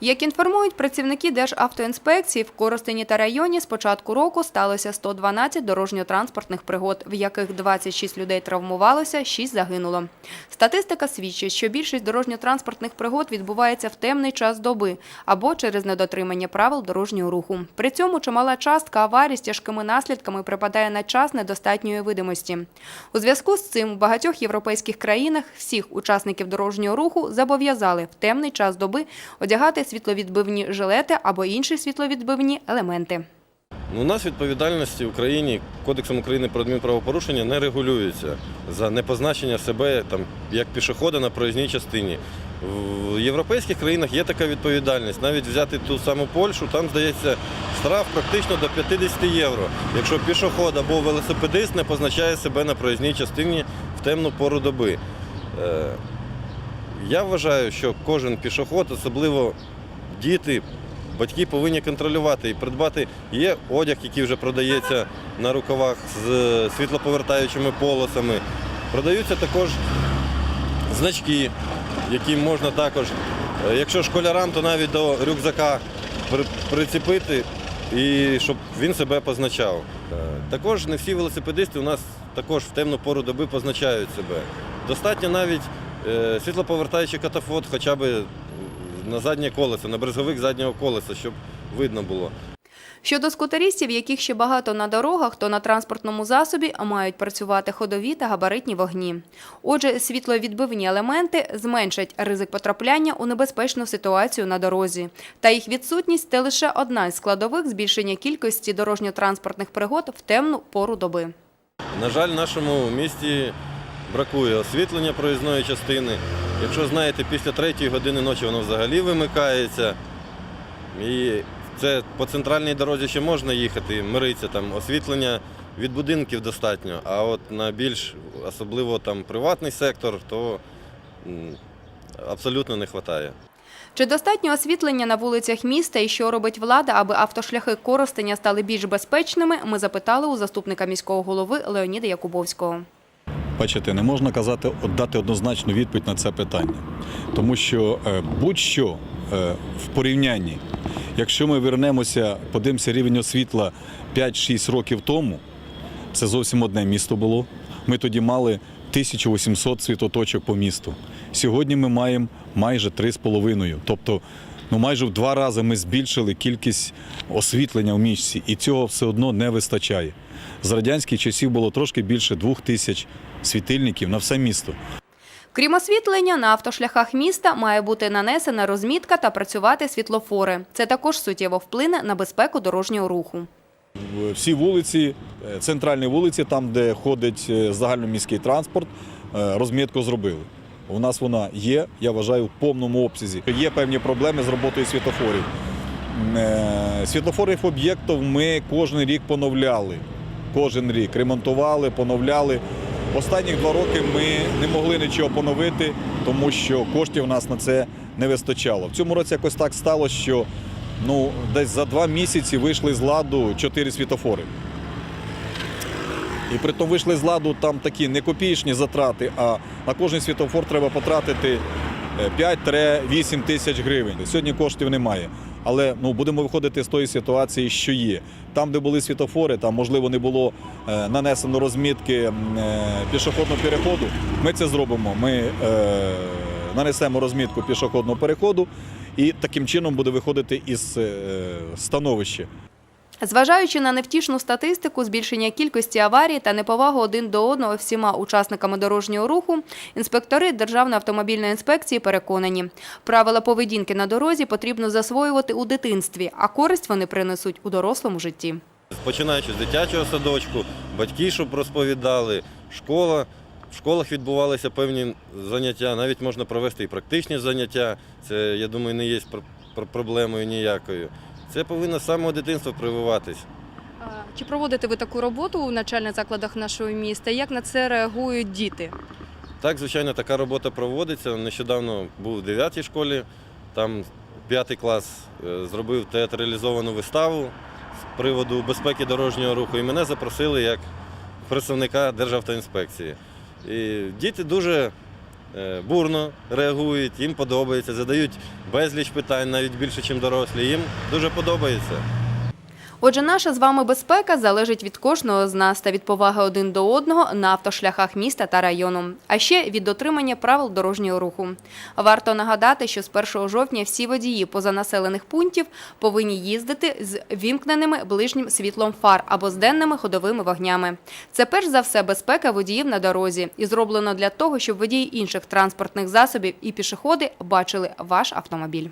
Як інформують працівники Державтоінспекції, в Коростені та районі з початку року сталося 112 дорожньо-транспортних пригод, в яких 26 людей травмувалося, 6 загинуло. Статистика свідчить, що більшість дорожньо-транспортних пригод відбувається в темний час доби або через недотримання правил дорожнього руху. При цьому чимала частка аварій з тяжкими наслідками припадає на час недостатньої видимості. У зв'язку з цим в багатьох європейських країнах всіх учасників дорожнього руху зобов'язали в темний час доби одягати світловідбивні жилети або інші світловідбивні елементи. Ну, У нас відповідальності в Україні Кодексом України про адмінправопорушення не регулюється за непозначення себе там, як пішохода на проїзній частині. В європейських країнах є така відповідальність. Навіть взяти ту саму Польщу, там здається штраф практично до 50 євро, якщо пішоход або велосипедист не позначає себе на проїзній частині в темну пору доби. Е, Я вважаю, що кожен пішоход, особливо діти, батьки повинні контролювати і придбати. Є одяг, який вже продається на рукавах з світлоповертаючими полосами. Продаються також значки, які можна також, е, якщо школярам, то навіть до рюкзака при- прицепити і щоб він себе позначав. Е, Також не всі велосипедисти у нас також в темну пору доби позначають себе. Достатньо навіть е, світлоповертаючий катафот хоча б на заднє колесо, на брезговик заднього колеса, щоб видно було. Щодо скутеристів, яких ще багато на дорогах, то на транспортному засобі мають працювати ходові та габаритні вогні. Отже, світловідбивні елементи зменшать ризик потрапляння у небезпечну ситуацію на дорозі. Та їх відсутність – це лише одна з складових збільшення кількості дорожньо-транспортних пригод в темну пору доби. На жаль, в нашому місті бракує освітлення проїзної частини. Якщо знаєте, після третьої години ночі воно взагалі вимикається. І це по центральній дорозі ще можна їхати, мириться там освітлення від будинків достатньо, а от на більш особливо там приватний сектор, то абсолютно не вистачає. Чи достатньо освітлення на вулицях міста і що робить влада, аби автошляхи Коростеня стали більш безпечними, ми запитали у заступника міського голови Леоніда Якубовського. Бачите, не можна казати, дати однозначну відповідь на це питання. Тому що е, будь-що е, в порівнянні, якщо ми вернемося, подивимося рівень освітла 5-6 років тому, це зовсім одне місто було. Ми тоді мали 1800 світоточок по місту. Сьогодні ми маємо майже 3,5. Тобто, ну майже в два рази ми збільшили кількість освітлення в місті, і цього все одно не вистачає. З радянських часів було трошки більше двох тисяч світильників на все місто. Крім освітлення, на автошляхах міста має бути нанесена розмітка та працювати світлофори. Це також суттєво вплине на безпеку дорожнього руху. Всі вулиці, е, центральні вулиці, там, де ходить е, загальноміський транспорт, е, розмітку зробили. У нас вона є, я вважаю, в повному обсязі. Є певні проблеми з роботою світлофорів. Е, об'єктів ми кожен рік поновляли. Кожен рік ремонтували, поновляли. Останніх два роки ми не могли нічого поновити, тому що коштів у нас на це не вистачало. В цьому році якось так стало, що ну, десь за два місяці вийшли з ладу чотири світофори. І при тому вийшли з ладу там такі не копієчні затрати, а на кожен світофор треба потратити е, 5-8 тисяч гривень. Сьогодні коштів немає. Але ну, будемо виходити з тої ситуації, що є. Там, де були світофори, там можливо не було е, нанесено розмітки е, пішохідного переходу. Ми це зробимо. Ми е, нанесемо розмітку пішохідного переходу, і таким чином буде виходити із е, становища. Зважаючи на невтішну статистику збільшення кількості аварій та неповагу один до одного всіма учасниками дорожнього руху, інспектори Державної автомобільної інспекції переконані, правила поведінки на дорозі потрібно засвоювати у дитинстві, а користь вони принесуть у дорослому житті. Починаючи з дитячого садочку, батьки, щоб розповідали, школа. В школах відбувалися певні заняття, навіть можна провести і практичні заняття. Це, я думаю, не є пр- пр- проблемою ніякою. Це повинно з самого дитинства прививатись. Чи проводите ви таку роботу у навчальних закладах нашого міста? Як на це реагують діти? Так, звичайно, така робота проводиться. Нещодавно був в 9 школі, там 5 клас е, зробив театралізовану виставу з приводу безпеки дорожнього руху, і мене запросили як представника Державтоінспекції. І діти дуже бурно реагують, їм подобається, задають безліч питань, навіть більше, ніж дорослі. Їм дуже подобається. Отже, наша з вами безпека залежить від кожного з нас та від поваги один до одного на автошляхах міста та району, а ще від дотримання правил дорожнього руху. Варто нагадати, що з 1 жовтня всі водії позанаселених пунктів повинні їздити з вімкненими ближнім світлом фар або з денними ходовими вогнями. Це перш за все безпека водіїв на дорозі і зроблено для того, щоб водії інших транспортних засобів і пішоходи бачили ваш автомобіль.